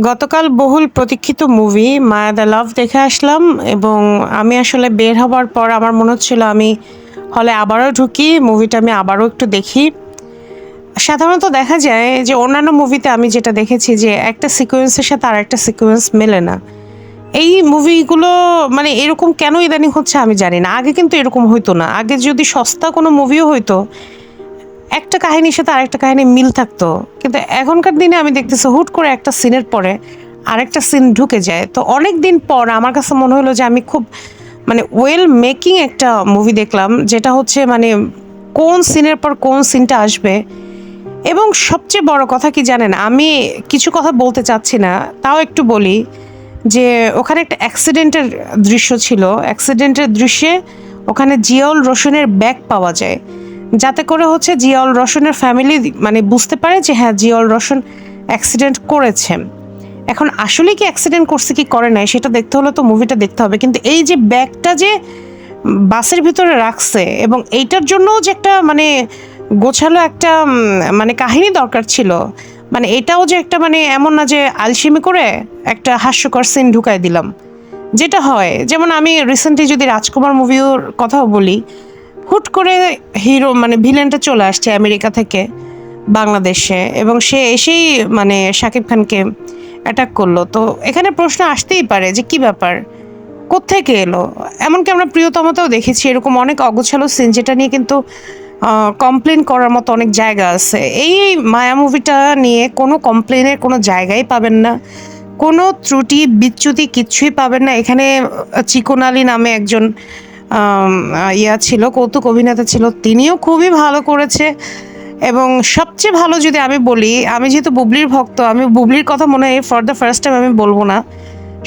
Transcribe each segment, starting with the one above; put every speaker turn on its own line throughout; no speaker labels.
গতকাল বহুল প্রতীক্ষিত মুভি মায়া দ্য লাভ দেখে আসলাম এবং আমি আসলে বের হবার পর আমার মনে হচ্ছিল আমি হলে আবারও ঢুকি মুভিটা আমি আবারও একটু দেখি। সাধারণত দেখা যায় যে অন্যান্য মুভিতে আমি যেটা দেখেছি যে একটা সিকোয়েন্সের সাথে আর একটা সিকোয়েন্স মেলে না। এই মুভিগুলো মানে এরকম কেন ইদানিং হচ্ছে আমি জানি না। আগে কিন্তু এরকম হইতো না। আগে যদি সস্তা কোনো মুভিও হইতো একটা কাহিনীর সাথে আরেকটা কাহিনী মিল থাকতো। কিন্তু এখনকার দিনে আমি দেখতেছি হুট করে একটা সিনের পরে আরেকটা সিন ঢুকে যায়। তো অনেক দিন পর আমার কাছে মনে হলো যে আমি খুব মানে ওয়েল মেকিং একটা মুভি দেখলাম, যেটা হচ্ছে মানে কোন সিনের পর কোন সিনটা আসবে। এবং সবচেয়ে বড় কথা কি জানেন, আমি কিছু কথা বলতে চাচ্ছি না, তাও একটু বলি যে ওখানে একটা অ্যাক্সিডেন্টের দৃশ্য ছিল। অ্যাক্সিডেন্টের দৃশ্যে ওখানে জিয়াউল রোশনের ব্যাগ পাওয়া যায়। যাতে করে হচ্ছে জিয়াউল রোশনের ফ্যামিলি মানে বুঝতে পারে যে হ্যাঁ জিয়াউল রোশন অ্যাক্সিডেন্ট করেছে। এখন আসলে কি অ্যাক্সিডেন্ট করছে, কি করে নাই, সেটা দেখতে হলে তো মুভিটা দেখতে হবে। কিন্তু এই যে ব্যাগটা যে বাসের ভিতরে রাখছে এবং এইটার জন্যও যে একটা মানে গোছালো একটা মানে কাহিনী দরকার ছিল মানে এটাও যে একটা মানে এমন না যে আলসিমি করে একটা হাস্যকর সিন ঢুকাই দিলাম। যেটা হয়, যেমন আমি রিসেন্টলি যদি রাজকুমার মুভির কথাও বলি হুট করে হিরো মানে ভিলেনটা চলে আসছে আমেরিকা থেকে বাংলাদেশে এবং সে এসেই মানে শাকিব খানকে অ্যাটাক করল। তো এখানে প্রশ্ন আসতেই পারে যে কি ব্যাপার? কোত্থেকে এলো? এমনকি আমরা প্রিয়তমতাও দেখেছি এরকম অনেক অগোছালো সিন যেটা নিয়ে কিন্তু কমপ্লেন করার মতো অনেক জায়গা আছে। এই মায়া মুভিটা নিয়ে কোনো কমপ্লেনের কোনো জায়গাই পাবেন না। কোনো ত্রুটি বিচ্যুতি কিচ্ছুই পাবেন না। এখানে চিকোনালি নামে একজন ইয়া ছিল, কৌতুক অভিনেতা ছিল, তিনিও খুবই ভালো করেছে। এবং সবচেয়ে ভালো যদি আমি বলি, আমি যেহেতু বুবলির ভক্ত, আমি বুবলির কথা মনে হয় ফর দ্য ফার্স্ট টাইম আমি বলব না।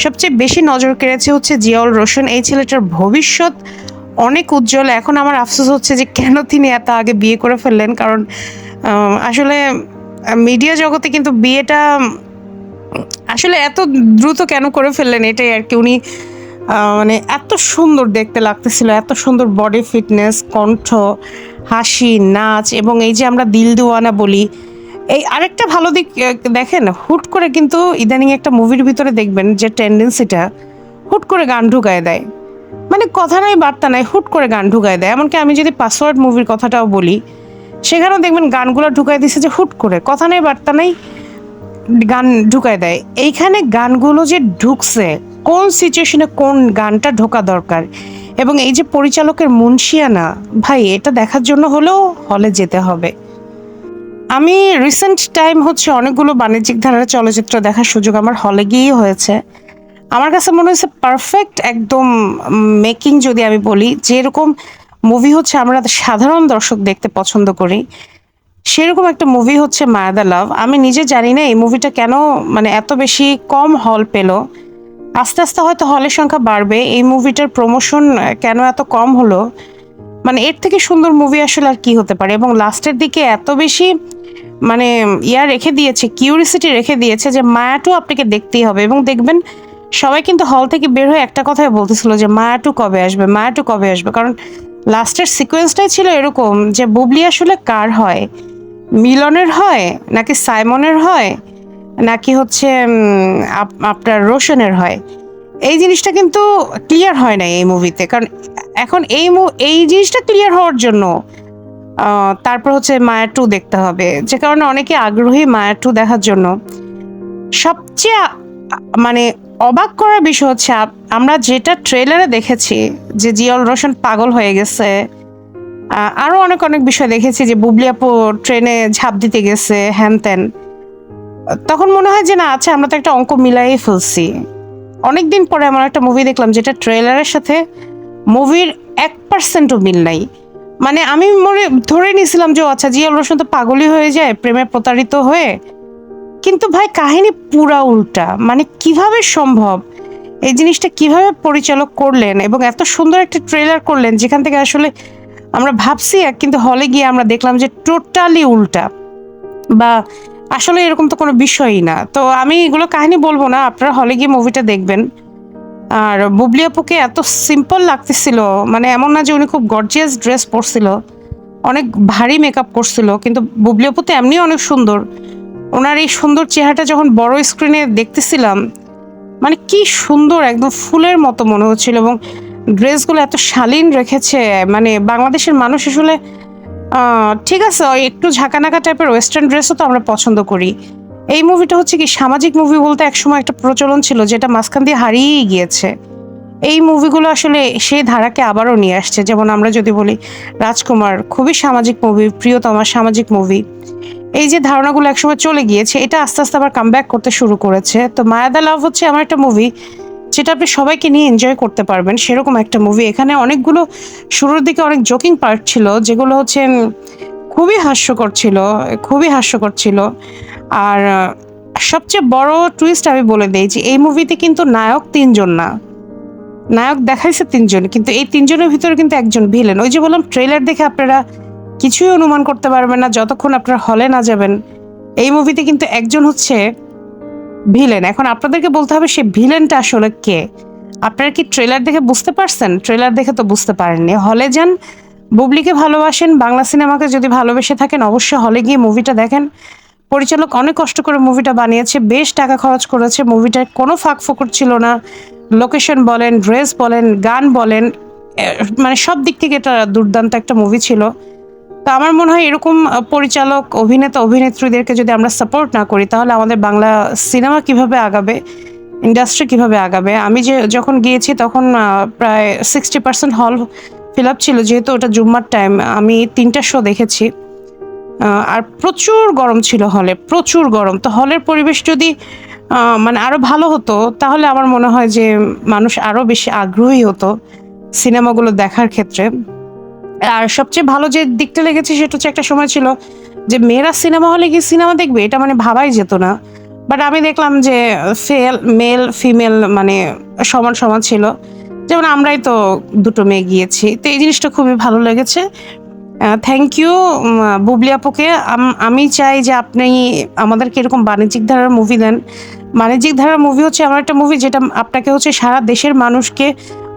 সবচেয়ে বেশি নজর কেড়েছে হচ্ছে জিয়াউল রোশন, এই ছেলেটার ভবিষ্যৎ অনেক উজ্জ্বল। এখন আমার আফসোস হচ্ছে যে কেন তিনি এত আগে বিয়ে করে ফেললেন, কারণ আসলে মিডিয়া জগতে কিন্তু বিয়েটা আসলে এত দ্রুত কেন করে ফেললেন, এটাই আর কি। উনি মানে এত সুন্দর দেখতে লাগতেছিল, এত সুন্দর বডি ফিটনেস কণ্ঠ, হাসি, নাচ এবং এই যে আমরা দিল দিওয়ানা বলি, এই আরেকটা ভালো দিক দেখেন, হুট করে কিন্তু ইদানিং একটা মুভির ভিতরে দেখবেন যে টেন্ডেন্সিটা হুট করে গান ঢুকায় দেয়। মানে কথা নাই, বার্তা নাই, হুট করে গান ঢুকায় দেয়। এমনকি আমি যদি পাসওয়ার্ড মুভির কথাটাও বলি, সেখানেও দেখবেন গানগুলো ঢুকায় দিছে যে হুট করে, কথা নাই, বার্তা নাই, গান ঢুকায় দেয়। এইখানে গানগুলো যে ঢুকছে কোন সিচুয়েশনে কোন গানটা ঢোকা দরকার? এবং এই যে পরিচালকের মুন্সিয়ানা, ভাই, এটা দেখার জন্য হলেও হলে যেতে হবে। আমি রিসেন্ট টাইম হচ্ছে অনেকগুলো বাণিজ্যিক ধারার চলচ্চিত্র দেখার সুযোগ আমার হলে গিয়েই হয়েছে। আমার কাছে মনে হয়েছে পারফেক্ট একদম মেকিং যদি আমি বলি, যেরকম মুভি হচ্ছে আমরা সাধারণ দর্শক দেখতে পছন্দ করি, সেরকম একটা মুভি হচ্ছে মায়াদা লাভ। আমি নিজে জানি না এই মুভিটা কেন মানে এত বেশি কম হল পেল। আস্তে আস্তে হয়তো হলের সংখ্যা বাড়বে। এই মুভিটার প্রমোশন কেন এত কম হলো? মানে এর থেকে সুন্দর মুভি আসলে আর কি হতে পারে? এবং লাস্টের দিকে এত বেশি মানে ইয়া রেখে দিয়েছে কিউরিসিটি রেখে দিয়েছে যে মায়াটু আপনাকে দেখতেই হবে। এবং দেখবেন, সবাই কিন্তু হল থেকে বের হয়ে একটা কথাই বলতেছিল যে মায়াটু কবে আসবে, মায়াটু কবে আসবে? কারণ লাস্টের সিকোয়েন্সটাই ছিল এরকম যে বুবলি আসলে কার হয়? মিলনের হয় নাকি সাইমনের হয়? নাকি হচ্ছে আপ- আপনার রোশনের হয়? এই জিনিসটা কিন্তু ক্লিয়ার হয় না এই মুভিতে কারণ এখন এই এই জিনিসটা ক্লিয়ার হওয়ার জন্য তারপর হচ্ছে মায়া টু দেখতে হবে। যে কারণে অনেকে আগ্রহী মায়া টু দেখার জন্য। সবচেয়ে মানে অবাক করার বিষয় হচ্ছে আমরা যেটা ট্রেলারে দেখেছি, যে জিয়াউল রোশন পাগল হয়ে গেছে আরও অনেক অনেক বিষয় দেখেছি, যে বুবলি আপু ট্রেনে ঝাঁপ দিতে গেছে হ্যান ত্যান তখন মনে হয় যে না আচ্ছা আমরা তো একটা অঙ্ক মিলাই ফেলছি। অনেকদিন পরে এমন একটা মুভি দেখলাম যেটা ট্রেলারের সাথে মুভির এক পার্সেন্টও মিল নাই। মানে আমি মনে, ধরে নিয়েছিলাম যে আচ্ছা জিয়াউল রোশন তো পাগলই হয়ে যায়, প্রেমে প্রতারিত হয়ে। কিন্তু ভাই, কাহিনী পুরা উল্টা। মানে কীভাবে সম্ভব? এই জিনিসটা কীভাবে পরিচালক করলেন এবং এত সুন্দর একটা ট্রেলার করলেন যেখান থেকে আসলে আমরা ভাবছি, কিন্তু হলে গিয়ে আমরা দেখলাম যে টোটালি উল্টা। বা আসলে এরকম তো কোনো বিষয়ই না। তো আমি এগুলো কাহিনী বলব না, আপনারা হলে গিয়ে মুভিটা দেখবেন। আর বুবলি আপুকে এত সিম্পল লাগতেছিল মানে এমন না যে উনি খুব গর্জিয়াস ড্রেস পরছিল, অনেক ভারী মেকআপ করছিল, কিন্তু বুবলি আপু তো এমনি অনেক সুন্দর। ওনার এই সুন্দর চেহারাটা যখন বড় স্ক্রিনে দেখতেছিলাম মানে কি সুন্দর, একদম ফুলের মতো মনে হচ্ছিল এবং ড্রেসগুলো এত শালীন রেখেছে মানে বাংলাদেশের মানুষ আসলে ঠিক আছে একটু ঝাঁকানাকা টাইপের ওয়েস্টার্ন ড্রেসও তো আমরা পছন্দ করি। এই মুভিটা হচ্ছে কি, সামাজিক মুভি বলতে একসময় একটা প্রচলন ছিল, যেটা মাঝখান দিয়ে হারিয়েই গিয়েছে। এই মুভিগুলো আসলে সেই ধারাকে আবারও নিয়ে আসছে। যেমন আমরা যদি বলি, রাজকুমার, খুবই সামাজিক মুভি প্রিয়তমা সামাজিক মুভি এই যে ধারণাগুলো একসময় চলে গিয়েছে, এটা আস্তে আস্তে আবার কামব্যাক করতে শুরু করেছে। তো মায়াদা লাভ হচ্ছে আমার একটা মুভি যেটা আপনি সবাইকে নিয়ে এনজয় করতে পারবেন, সেরকম একটা মুভি এখানে অনেকগুলো, শুরুর দিকে অনেক জোকিং পার্ট ছিল, যেগুলো হচ্ছে খুবই হাস্যকর ছিল, খুবই হাস্যকর ছিল। আর সবচেয়ে বড় টুইস্ট আমি বলে দিই যে, এই মুভিতে কিন্তু নায়ক তিনজন না। নায়ক দেখাইছে তিনজন, কিন্তু এই তিনজনের ভিতরে কিন্তু একজন ভিলেন ওই যে বললাম ট্রেলার দেখে আপনারা কিছুই অনুমান করতে পারবেন না, যতক্ষণ আপনারা হলে না যাবেন। এই মুভিতে কিন্তু একজন হচ্ছে ভিলেন। এখন আপনাদেরকে বলতে হবে সে ভিলেনটা আসলে কে। আপনারা কি ট্রেলার দেখে বুঝতে পারছেন? ট্রেলার দেখে তো বুঝতে পারেননি। হলে যান, বুবলিকে ভালোবাসেন, বাংলা সিনেমাকে যদি ভালোবেসে থাকেন, অবশ্যই হলে গিয়ে মুভিটা দেখেন। পরিচালক অনেক কষ্ট করে মুভিটা বানিয়েছে, বেশ টাকা খরচ করেছে। মুভিটার কোনো ফাঁক ফোকর ছিল না। লোকেশন বলেন ড্রেস বলেন, গান বলেন মানে সব দিক থেকে এটা দুর্দান্ত একটা মুভি ছিল। তো আমার মনে হয় এরকম পরিচালক, অভিনেতা, অভিনেত্রীদেরকে যদি আমরা সাপোর্ট না করি, তাহলে আমাদের বাংলা সিনেমা কীভাবে আগাবে ইন্ডাস্ট্রি কীভাবে আগাবে? আমি যে যখন গিয়েছি তখন প্রায় sixty percent hall fill up ছিল, যেহেতু ওটা জুম্মার টাইম আমি তিনটা শো দেখেছি। আর প্রচুর গরম ছিল হলে প্রচুর গরম। তো হলের পরিবেশ যদি মানে আরও ভালো হতো, তাহলে আমার মনে হয় যে মানুষ আরও বেশি আগ্রহী হতো সিনেমাগুলো দেখার ক্ষেত্রে। আর সবচেয়ে ভালো যে দিকটা লেগেছে সেটা হচ্ছে একটা সময় ছিল যে মেয়েরা সিনেমা হলে গিয়ে সিনেমা দেখবে, এটা মানে ভাবাই যেত না। বাট আমি দেখলাম যে ফেল, মেল, ফিমেল মানে সমান সমান ছিল। যেমন আমরাই তো দুটো মেয়ে গিয়েছি। তো এই জিনিসটা খুবই ভালো লেগেছে। থ্যাংক ইউ বুবলি আপুকে। আমি চাই যে আপনি আমাদেরকে এরকম বাণিজ্যিক ধারার মুভি দেন। বাণিজ্যিক ধারার মুভি হচ্ছে আমার একটা মুভি যেটা আপনাকে হচ্ছে সারা দেশের মানুষকে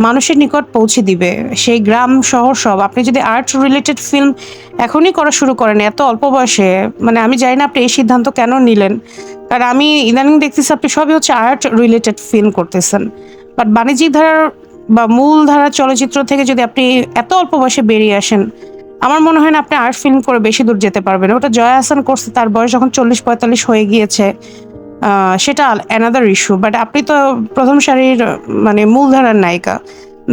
মানুষের নিকট পৌঁছে দিবে। সেই গ্রাম, শহর সব। আপনি যদি আর্ট রিলেটেড ফিল্ম এখনই করা শুরু করেন, এত অল্প বয়সে মানে আমি জানি না আপনি এই সিদ্ধান্ত কেন নিলেন। কারণ আমি ইদানিং দেখতেছি আপনি সবই হচ্ছে আর্ট রিলেটেড ফিল্ম করতেছেন। বাট বাণিজ্যিক ধারার বা মূল ধারার চলচ্চিত্র থেকে যদি আপনি এত অল্প বয়সে বেরিয়ে আসেন, আমার মনে হয় না আপনি আর্ট ফিল্ম করে বেশি দূর যেতে পারবেন। ওটা জয়া হাসান করছে, তার বয়স যখন চল্লিশ পঁয়তাল্লিশ হয়ে গিয়েছে। সেটা অ্যানাদার ইস্যু বাট আপনি তো প্রথম সারির মানে মূলধারার নায়িকা।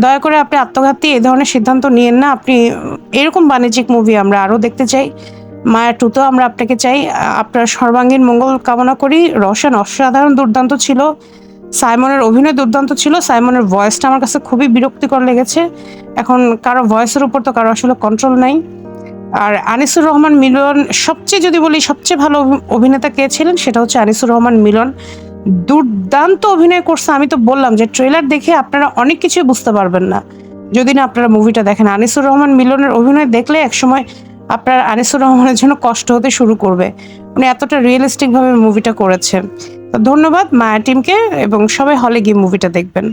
দয়া করে আপনি আত্মঘাতী এই ধরনের সিদ্ধান্ত নিয়েন না। আপনি এরকম বাণিজ্যিক মুভি আমরা আরও দেখতে চাই। মায়া টুতো আমরা আপনাকে চাই। আপনার সর্বাঙ্গীন মঙ্গল কামনা করি। রোশন অসাধারণ দুর্দান্ত ছিল। সাইমনের অভিনয় দুর্দান্ত ছিল। সাইমনের ভয়েসটা আমার কাছে খুবই বিরক্তিকর লেগেছে। এখন কারও ভয়েসের উপর তো কারও আসলে কন্ট্রোল নাই। আর আনিসুর রহমান মিলন, সবচেয়ে যদি বলি সবচেয়ে ভালো অভিনেতা কে ছিলেন, সেটা হচ্ছে আনিসুর রহমান মিলন। দুর্দান্ত অভিনয় করছে, আমি তো বললাম যে ট্রেলার দেখে আপনারা অনেক কিছুই বুঝতে পারবেন না। যদি না আপনারা মুভিটা দেখেন, আনিসুর রহমান মিলনের অভিনয় দেখলে একসময় আপনার আনিসুর রহমানের জন্য কষ্ট হতে শুরু করবে। উনি এতটা রিয়েলিস্টিকভাবে মুভিটা করেছে তো ধন্যবাদ মায়া টিমকে, এবং সবাই হলে গিয়ে মুভিটা দেখবেন।